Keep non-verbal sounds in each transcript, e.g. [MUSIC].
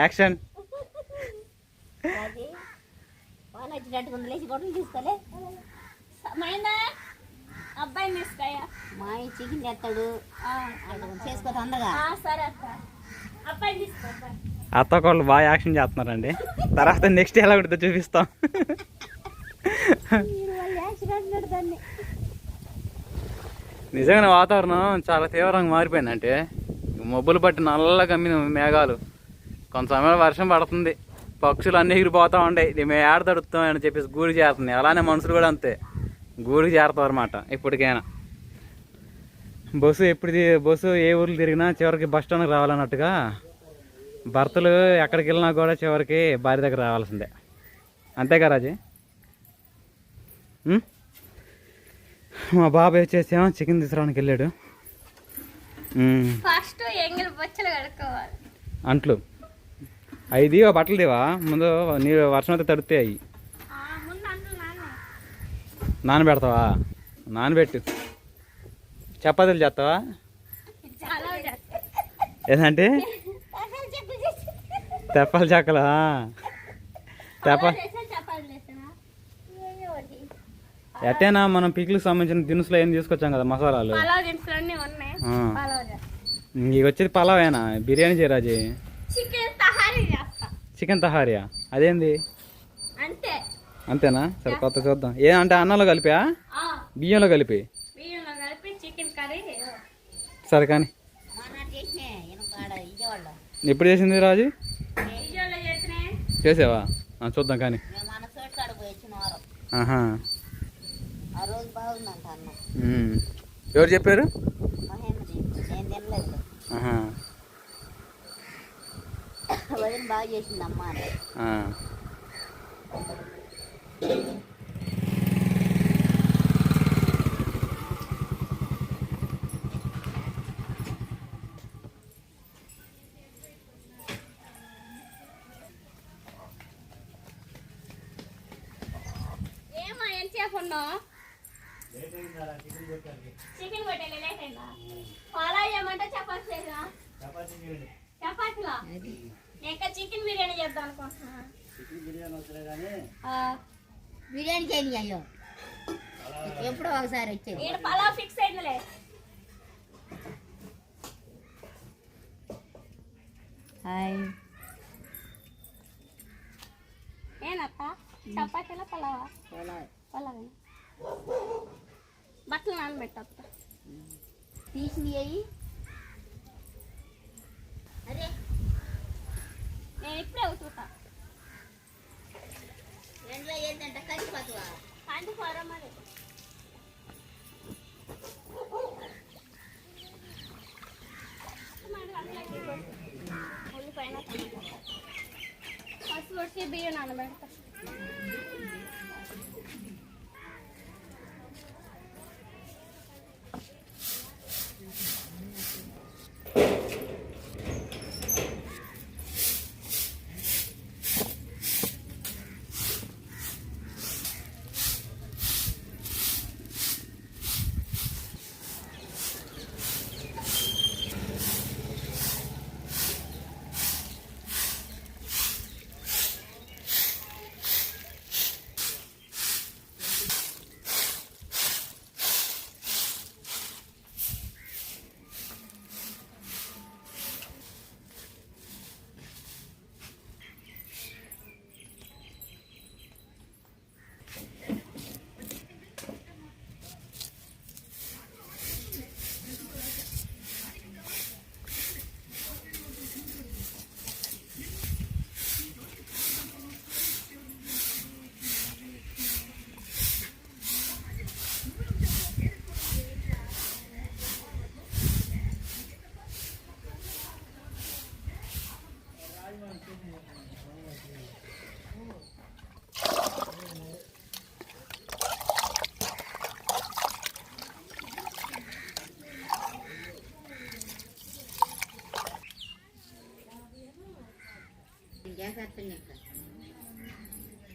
Action. లేచి గొడవలు తీసుకోలే. తీసుకోయా మా చికెన్ తెస్తాడు. చేసుకో తొందరగా. సరే అక్క. అబ్బాయిని తీసుకో అబ్బాయి. అత్త ఒకళ్ళు బాగా యాక్షన్ చేస్తున్నారండి. తర్వాత నెక్స్ట్ ఎలా ఉంటుందో చూపిస్తాం. దాన్ని. నిజంగానే వాతావరణం చాలా తీవ్రంగా మారిపోయిందంటే మబ్బులు పట్టి నల్లగా కమ్మిన మేఘాలు. కొంత సమయంలో వర్షం పడుతుంది. పక్షులు అన్నీ ఎగిరిపోతూ ఉంటాయి మేము ఏడ తడుస్తాం అని చెప్పేసి గూడు చేరుతుంది అలానే మనుషులు కూడా అంతే. గూడికి చేరుతాం అనమాట ఇప్పటికైనా. బస్సు ఎప్పుడు బస్సు ఏ ఊర్లు తిరిగినా చివరికి బస్ స్టాండ్కి రావాలన్నట్టుగా భర్తలు ఎక్కడికి వెళ్ళినా కూడా చివరికి భార్య దగ్గర రావాల్సిందే. అంతేగా రాజీ? మా బాబాయ్ వచ్చేసేమో చికెన్ తీసుకురావడానికి వెళ్ళాడు. అంట్లు. అవి దీవా బట్టలు దీవా. ముందు నీరు వర్షం అయితే తడితే అవి నానబెడతావా నానబెట్టు చపాతీలు చేస్తావా. ఏదంటే? తెప్పలు చెక్కలా తెప్ప. ఎట్టేనా మనం పిక్లకు సంబంధించిన దినుసులు ఏం తీసుకొచ్చాం కదా మసాలాలు? పలావ్ దినుసులు అన్నీ ఉన్నాయి. ఆ. పలావ్ చేస్తా. ఇంక వచ్చేది పలావేనా? బిర్యానీ చేయరాజీ. చికెన్ తహారియా? అదేంది? అంతే. అంతేనా? సరే కొత్త చూద్దాం. ఏ అంటే అన్నంలో కలిపా బియ్యంలో కలిపి? సరే కానీ. ఎప్పుడు చేసింది రాజు? చేసావా? చూద్దాం కానీ. ఆహా. ఎవరు చెప్పారు? ఆహా. వదిన బాగా చేసింది అమ్మ చికెన్ కొట్టేలే లేట్ అయిందా? పలావ్ చేయమంటే చపాతీ చేసా చపాతీలా? ఇంకా చికెన్ బిర్యానీ చేద్దాం అనుకుంటున్నా. ఆ, బిర్యానీ చేయని అయ్యో ఎప్పుడో ఒకసారి వచ్చేది ఈడ పలావ్ ఫిక్స్ అయిందిలే. హాయ్. ఏనత్త? చపాతీలా పలావా? పొలాయ్ పలావే బట్టలు నానబెట్టత్త. తీసినవి అయ్యి అరే నేను ఇప్పుడే అవుతుతా ఎండ్లో ఏంటంటే కలిసిపోతావా పండి పోరా మరి. ఉల్లిపాయన పసుపు కొట్టి బియ్యం నానబెడతా.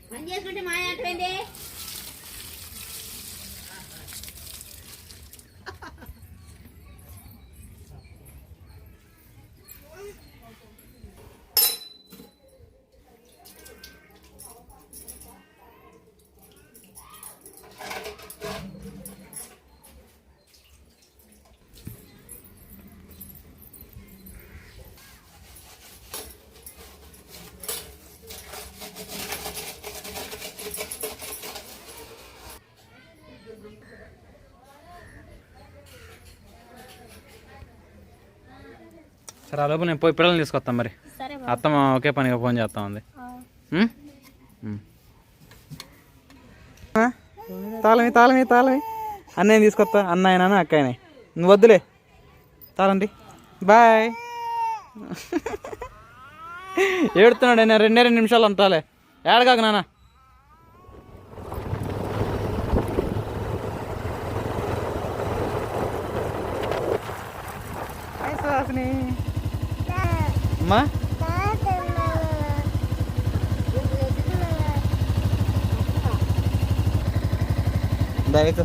పని చేసుకుంటే మా ఏంటండి సరే ఆ నేను పోయి పిల్లల్ని తీసుకొస్తాను మరి. అత్తమ్మ ఒకే పనిగా ఫోన్ చేస్తా ఉంది. తాళమి తాళమి తాళమి. అన్నయ్య తీసుకొస్తా అన్నయ్యనా అక్కయ్యనే. నువ్వు వద్దులే. తాళండి. బాయ్. [LAUGHS] ఏడుతున్నాడు నేను రెండే రెండు నిమిషాలు అంతాలే ఏడగాక నాన్న. అమ్మా. దయతో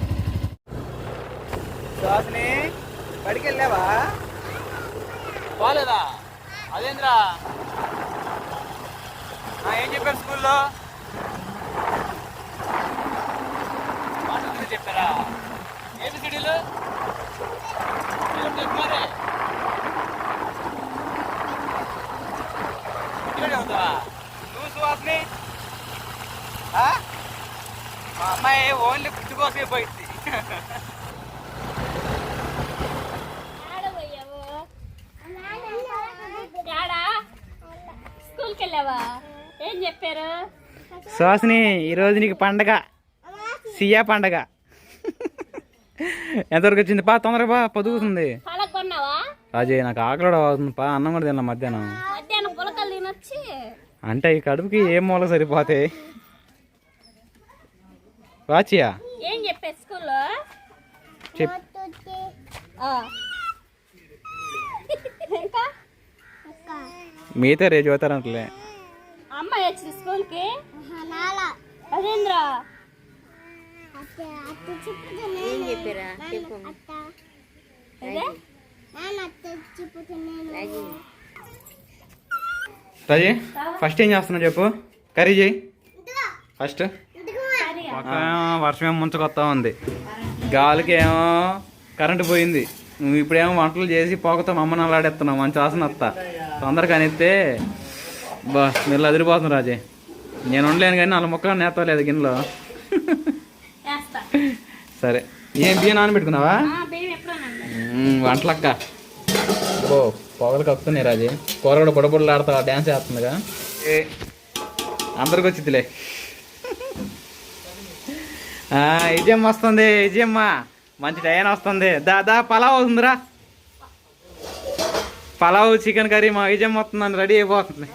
బడికి వెళ్ళావా పోలేదా? అదేంద్రా? ఏం చెప్పారు స్కూల్లో? చెప్పారా? ఏబిసిడీలు? చెప్పారే ఇంటికాడే ఉంటావా నువ్వు సుహాసిని ఆ? మా అమ్మాయి ఓన్లీ గుర్తు కోసమే పోయింది. స్కూల్కి వెళ్ళావా ఏం చెప్పారు? ఈరోజు నీకు పండగ. సియా పండగ. ఎంతవరకు వచ్చింది? పా తొందరగా బా పొదుగుతుంది. రాజే నాకు ఆకలి అవుతుంది. పా అన్నం కూడా తిన్నా మధ్యాహ్నం. మధ్యాహ్నం పులకలు తినొచ్చి. అంటే ఈ కడుపుకి ఏం మూల సరిపోతాయి? వాచియా ఏం చెప్పారు స్కూల్లో? మిగతా రేపు చదువుతారంటలే అమ్మాయి వచ్చింది స్కూల్కి? అదేంద్ర ఏం చెప్పారా? చెప్పు. రాజీ. రాజీ ఫస్ట్ ఏం చేస్తున్నావు చెప్పు? కర్రీ చేయి. ఫస్ట్ సరే వర్షం ఏమో ముంచుకొస్తా ఉంది. గాలికి ఏమో కరెంటు పోయింది. నువ్వు ఇప్పుడేమో వంటలు చేసి పోకతో మా అమ్మని అలాడేస్తున్నావు మంచి వాసన వస్తా తొందరగా అనిస్తే బా స్మెల్ అదిరిపోతుంది రాజే. నేను ఉండలేను కానీ నాలుగు మొక్కలు నేతలేదు గిన్నెలో? సరే. ఏం బియ్యం నానబెట్టుకున్నావా? వంటలక్క. ఓ పొగలు కక్కుతున్నాయి రాజే. కూర కూడా బుడబుడలు ఆడతా డ్యాన్స్ వేస్తుందిగా ఏ. అందరికి వచ్చిద్దిలే. విజయమ్మ వస్తుంది విజయమ్మ. మంచి టైం వస్తుంది. దా దా పలావ్ అవుతుందిరా. పలావ్ చికెన్ కర్రీ మా విజయమ్మ వస్తుందని రెడీ అయిపోతుంది.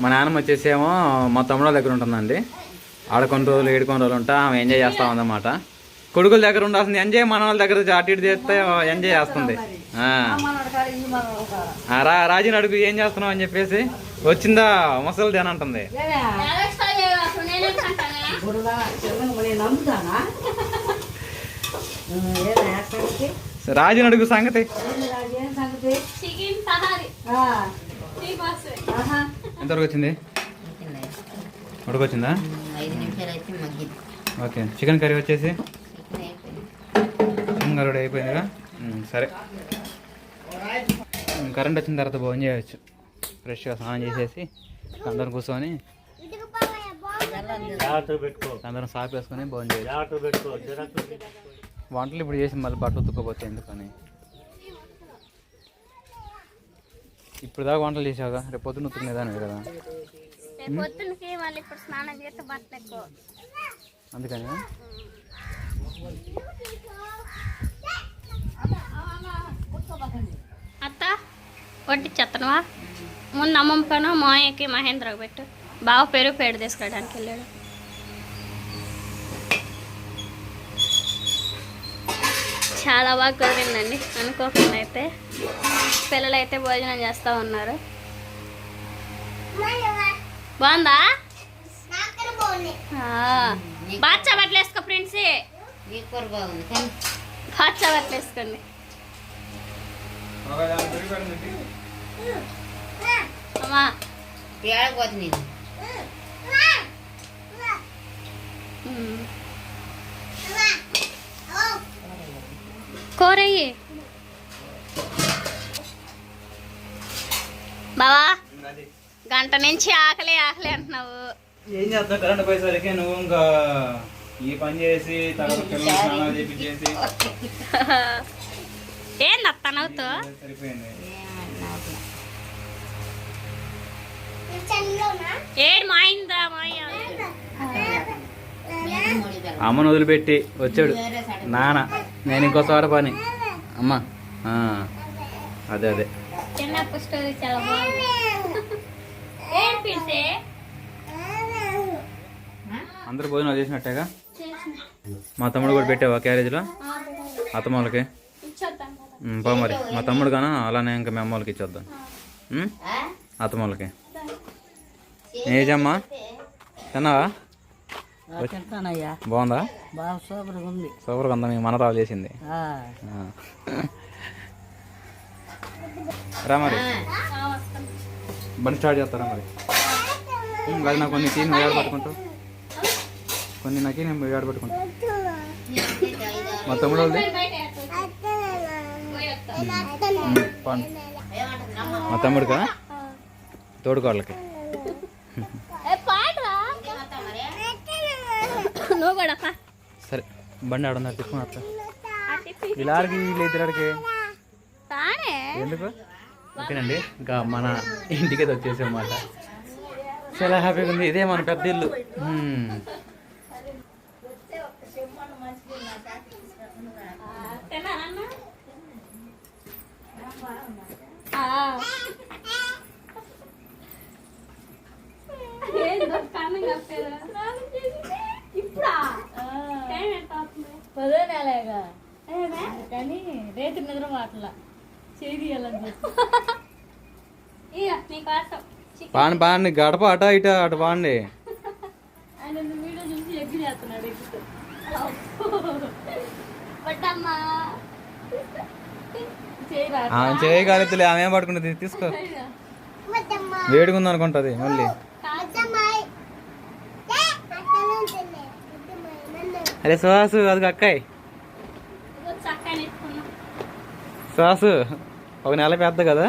మా నాన్నమ్మ వచ్చేసేమో మా తమ్ముడు దగ్గర ఉంటుందండి. ఆడ కొన్ని రోజులు ఏడు కొన్ని రోజులు ఉంటా ఆమె ఎంజాయ్ చేస్తా ఉందన్నమాట. కొడుకుల దగ్గర ఉండాల్సింది ఎంజాయ్ మన వాళ్ళ దగ్గర అటు ఇటు చేస్తే ఎంజాయ్ చేస్తుంది. రా రాజుని అడుగు ఏం చేస్తున్నావు అని చెప్పేసి వచ్చిందా ముసలిది అని అంటుంది? రాజుని అడుగు సంగతి. ఎంతవరకు వచ్చింది? ఉడకొచ్చిందా ఓకే చికెన్ కర్రీ వచ్చేసి? కూడా అయిపోయిందిగా? సరే. కరెంట్ వచ్చిన తర్వాత భోజనం చేయవచ్చు. ఫ్రెష్గా స్నానం చేసేసి అందరం కూర్చొని అందరం సాఫ్ వేసుకొని భోజనం చేయొచ్చు. వంటలు ఇప్పుడు చేసి మళ్ళీ బట్టలు ఉతుక్కోపోతే ఎందుకని? ఇప్పుడు దాకా వంటలు చేసావుగా? రేపు పొద్దున్న ఉతుకునేదానివి కదా? అందుకని? అత్త? వడ్డిచ్చేత్తనవా ముందు అమ్మమ్మ పను మాయకి మహేంద్రకు పెట్టు. బావ పెరుగు పేడు తీసుకురావడానికి వెళ్ళాడు. చాలా బాగా కుదిరిందండి. అనుకోకుండా అయితే పిల్లలు అయితే భోజనం చేస్తూ ఉన్నారు. బాగుందా? బాచ్చా బట్టలు వేసుకో ఫ్రెండ్స్. బాచ్చా బట్టలు వేసుకోండి. అమ్మా. నేను. కూరయ్యి. బావా గంట నుంచి ఆకలి ఆకలి అంటున్నావు. ఏం చేస్తావు? కరెంట్ పోయేసరికి నువ్వు ఇంకా ఈ పని చేసి తర్వాత పిల్లలు స్నానాలు చేపించేసి. [LAUGHS] ఏంది అత్త నవ్వుతూ? ఏడు మా అయిందా మా అయ్య? అమ్మను వదిలిపెట్టి వచ్చాడు. నాన్న నేను ఇంకో చోట పని. అమ్మ అదే అదే. చిన్నప్పుడు స్టోరీ చాలా బాగుంది. ఏం పిలిచే? అందరు భోజనం చేసినట్టేగా? మా తమ్ముడు కూడా పెట్టావా క్యారేజ్లో? ఉమ్, పో మరి. మా తమ్ముడు గానా అలానే ఇంకా మీ అమ్మ వాళ్ళకి ఇచ్చేద్దాం? అత్తమ్మలకి ఏజమ్మా తిన్నావా? బాగుందా? బాగా సూపర్గా ఉంది. మీ మనరాలు చేసింది. ఆ, ఆ. రా మరి. బండి స్టార్ట్ చేస్తారా మరి? లేదు నాకు కొన్ని తీసి నువ్వు ఏడ పట్టుకుంటావు కొన్ని నాకి నేను ఏడ పట్టుకుంటా. మా తమ్ముడు వాళ్ళది మా తమ్ముడికా తోడుకోళ్ళకి. సరే బండి ఆడున్నారు తీసుకుని వస్తా ఆ టిప్పి. వీళ్ళకి వీళ్ళు ఇద్దరికి తానే. ఎందుకు? ఓకేనండి ఇంకా మన ఇంటికి వచ్చేసామాట చాలా హ్యాపీగా ఉంది ఇదే మన పెద్ద ఇల్లు హ్మ్. తిన్నారన్నా? ఆ. ఏందో కన్నం కప్పారు. ఇప్పుడా టైం ఎంత అవుతుంది? పదే నెలగా. ఏమే? కానీ రేతి నిద్ర మాటల. చేయాలని. పాండి పాండి గడప అట ఇట అటు పాండి ఆమె చేయగలుగుతులే ఆమె ఏం పట్టుకుంటుంది? తీసుకో. వేడిగా ఉంది అనుకుంటుంది మళ్ళీ. అరే సుహాసు అది అక్కాయ్. సుహాసు ఒక నెల పెద్ద కదా.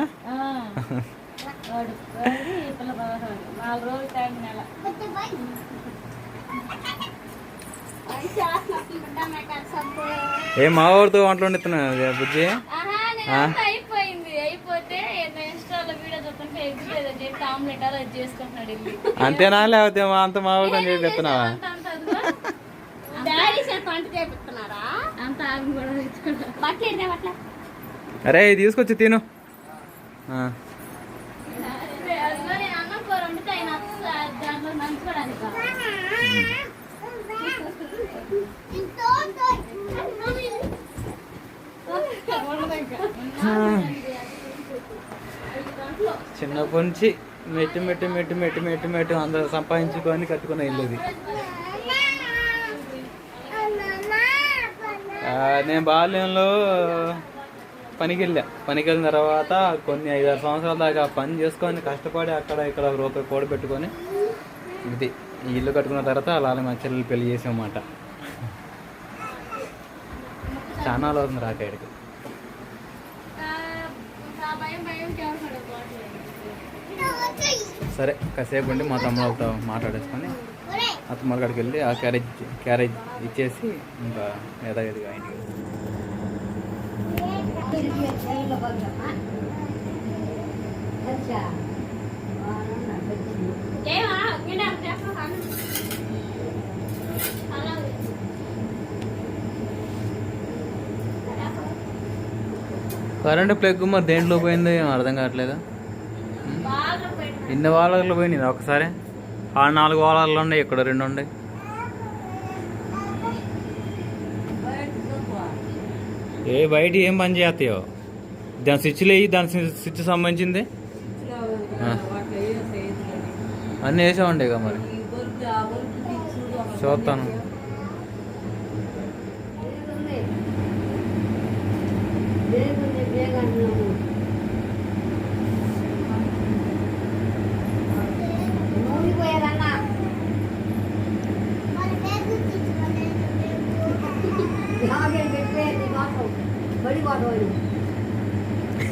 ఏ మా ఊరితో వంటలు వండుతున్నావు బుజ్జి అంతేనా? లేకపోతే మా అంత మా ఊరితో చేపిస్తున్నావా అంత అంత అదిగో. డాడీ చేత వంట చేపిస్తున్నారా అంత ఆగి కూడా తెచ్చుకున్నా బట్టలు ఏంటి బట్ల అరే ఇది తీసుకొచ్చి తిను ఆ. అదిగో నేను అన్నం కూర వండితే ఆయన అస్సలు దాంట్లో నంచుకోవడానికి [LAUGHS] చిన్నప్పటి నుంచి మెట్టు మెట్టు మెట్టు మెట్టు మెట్టు మెట్టు అందరూ సంపాదించుకొని కట్టుకున్న ఇల్లు అది నేను బాల్యంలో పనికి వెళ్ళా పనికి వెళ్ళిన తర్వాత కొన్ని ఐదారు సంవత్సరాల దాకా పని చేసుకొని కష్టపడి అక్కడ ఇక్కడ ఒక రూపాయి కూడబెట్టుకొని ఇది ఇల్లు కట్టుకున్న తర్వాత అలానే మా చెల్లెలు పెళ్ళి చేసామన్నమాట. చాలా రోజులు రాక ఇక్కడికి సరే కాసేపు ఉండి మా తమ్ముడు వాళ్ళతో మాట్లాడేసుకొని అత్తమ్మ కాడికి వెళ్ళి ఆ క్యారేజ్ క్యారేజ్ ఇచ్చేసి ఇంకా యథావిధిగా ఇంటికి ఏమా కరెంటు ప్లగ్ మరి దేంట్లో పోయింది అర్థం కావట్లేదు? ఇన్ని వాళ్ళలో పోయినాయి? ఒకసారి? ఆ నాలుగు వాళ్ళల్లో ఉన్నాయి ఇక్కడ రెండు ఉన్నాయి. ఏ బయట ఏం పని చేస్తాయో? దాని స్విచ్లు వేయి దాని స్వి- స్విచ్ సంబంధించింది. అన్నీ వేసే ఉండే ఇక మరి. చూస్తాను.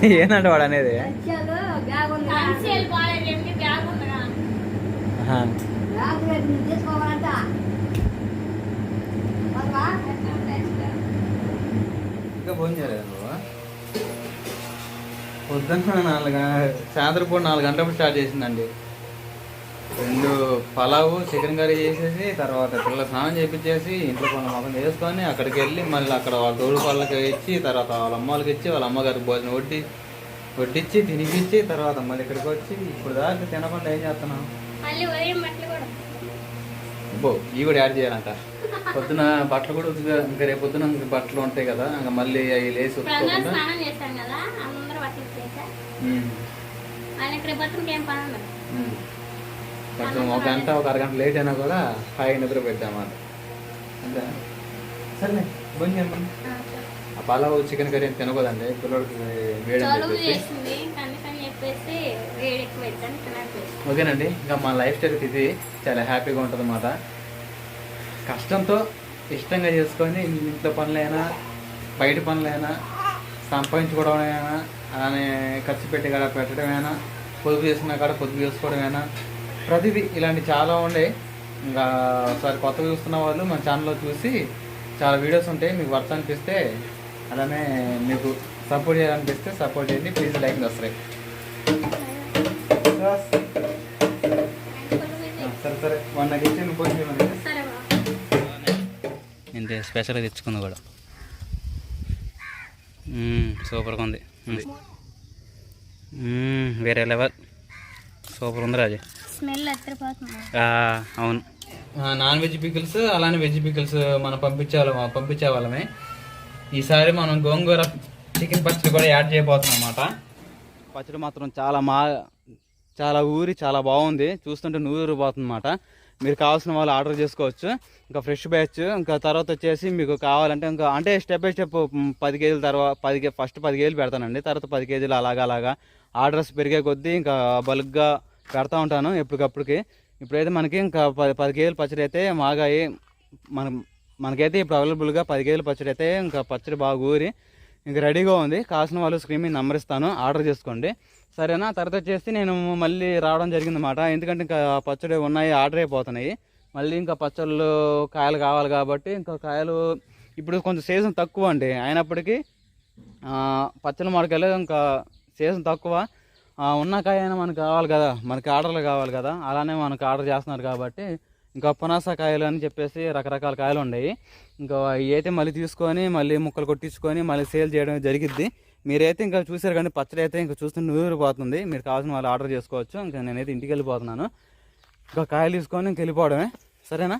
[LAUGHS] ఏందంటే వాడు అనేది? ఇంకా ఫోన్ చేయలేదు పొద్దున్న నాలుగు సాయంత్రం పూట నాలుగు గంటలకు స్టార్ట్ చేసిందండి. రెండు పలావు చికెన్ కర్రీ చేసేసి తర్వాత పిల్లల స్నానం చేపించేసి ఇంట్లో పనులు మొత్తం చేసుకొని అక్కడికి వెళ్ళి మళ్ళీ అక్కడ వాళ్ళ తోడు పళ్ళకి ఇచ్చి తర్వాత వాళ్ళ అమ్మ వాళ్ళకి ఇచ్చి వాళ్ళ అమ్మగారికి భోజనం వడ్డి వడ్డించి తినిపించి తర్వాత మళ్ళీ ఇక్కడికి వచ్చి ఇప్పుడు దాకా తినకుండా ఏం చేస్తున్నాం అబ్బో ఇవి కూడా యాడ్ చేయాలంట. పొద్దున బట్టలు కూడా ఉతుకు ఇంకా రేపు పొద్దున ఇంక బట్టలు ఉంటాయి కదా ఇంకా మళ్ళీ అవి అందరూ ఉతుకోకుండా స్నానం కొంచెం ఒక గంట ఒక అరగంట లేట్ అయినా కూడా హాయిగా నిద్ర పెట్టామన్నమాట అంతే. ఆ, పలావ్ చికెన్ కర్రీ తినకూడదండి పిల్లడికి వేడి ఓకేనండి ఇంకా మా లైఫ్ స్టైల్ ఇది చాలా హ్యాపీగా ఉంటుంది అన్నమాట. కష్టంతో ఇష్టంగా చేసుకొని ఇంట్లో పనులైనా బయట పనులైనా సంపాదించుకోవడమైనా అలానే ఖర్చు పెట్టి కాడ పెట్టడమైనా పొదుపు చేసుకున్న కాడ పొదుపు చేసుకోవడమైనా ప్రతిదీ ఇలాంటి చాలా ఉండే. ఇంకా ఒకసారి కొత్తగా చూస్తున్న వాళ్ళు మన ఛానల్లో చూసి చాలా వీడియోస్ ఉంటాయి మీకు వర్త్ అనిపిస్తే అలానే మీకు సపోర్ట్ చేయాలనిపిస్తే సపోర్ట్ చేయండి. ప్లీజ్ లైక్ వస్తాయి సరే సరే. వన్ నాకు ఇచ్చి నువ్వు ఇంతే స్పెషల్గా తెచ్చుకుంది కూడా. సూపర్గా ఉంది. వేరే లెవెల్. సూపర్ ఉంది రాజు. స్మెల్ అవును. నాన్ వెజ్ పికిల్స్ అలానే వెజ్ పికిల్స్ మనం పంపించే పంపించే వాళ్ళమే ఈసారి మనం గోంగూర చికెన్ పచ్చడి కూడా యాడ్ చేయబోతున్నాం అన్నమాట. పచ్చడి మాత్రం చాలా మా చాలా ఊరి చాలా బాగుంది. చూస్తుంటే నూరు పోతుంది అన్నమాట. మీరు కావాల్సిన వాళ్ళు ఆర్డర్ చేసుకోవచ్చు. ఇంకా ఫ్రెష్ బ్యాచ్ ఇంకా తర్వాత వచ్చేసి మీకు కావాలంటే ఇంకా అంటే స్టెప్ బై స్టెప్ పది కేజీల తర్వాత పది కే- ఫస్ట్ పది కేజీలు పెడతానండి. తర్వాత పది కేజీలు అలాగా అలాగా. ఆర్డర్స్ పెరిగే కొద్దీ ఇంకా బల్క్గా పెడతా ఉంటాను ఎప్పటికప్పుడుకి ఇప్పుడైతే మనకి ఇంకా పది పది కేజీలు పచ్చడి అయితే మాగాయి. మనం మనకైతే ఇప్పుడు అవైలబుల్గా పది కేజీలు పచ్చడి అయితే ఇంకా పచ్చడి బాగా ఊరి ఇంకా రెడీగా ఉంది. కాసిన వాళ్ళు స్క్రీన్ మీద నెంబర్ ఇస్తాను. ఆర్డర్ చేసుకోండి. సరేనా? తర్వాత వచ్చేసి నేను మళ్ళీ రావడం జరిగిందన్నమాట. ఎందుకంటే ఇంకా పచ్చడి ఉన్నాయి ఆర్డర్ అయిపోతున్నాయి. మళ్ళీ ఇంకా పచ్చళ్ళు కాయలు కావాలి కాబట్టి ఇంకా కాయలు ఇప్పుడు కొంచెం సీజన్ తక్కువ అండి. అయినప్పటికీ పచ్చళ్ళ మార్కెట్లో ఇంకా సీజన్ తక్కువ. ఉన్న కాయ అయినా మనకు కావాలి కదా. మనకి ఆర్డర్లు కావాలి కదా. అలానే మనకు ఆర్డర్ చేస్తున్నారు కాబట్టి ఇంకా పునాస కాయలు అని చెప్పేసి రకరకాల కాయలు ఉన్నాయి ఇంకా ఇవి అయితే మళ్ళీ తీసుకొని మళ్ళీ ముక్కలు కొట్టించుకొని మళ్ళీ సేల్ చేయడం జరిగిద్ది. మీరైతే ఇంకా చూసారు కానీ పచ్చడి అయితే ఇంకా చూస్తుంటే నూరిపోతుంది. మీరు కావాల్సిన వాళ్ళు ఆర్డర్ చేసుకోవచ్చు. ఇంకా నేనైతే ఇంటికి వెళ్ళిపోతున్నాను. ఇంకా కాయలు తీసుకొని ఇంక వెళ్ళిపోవడమే. సరేనా?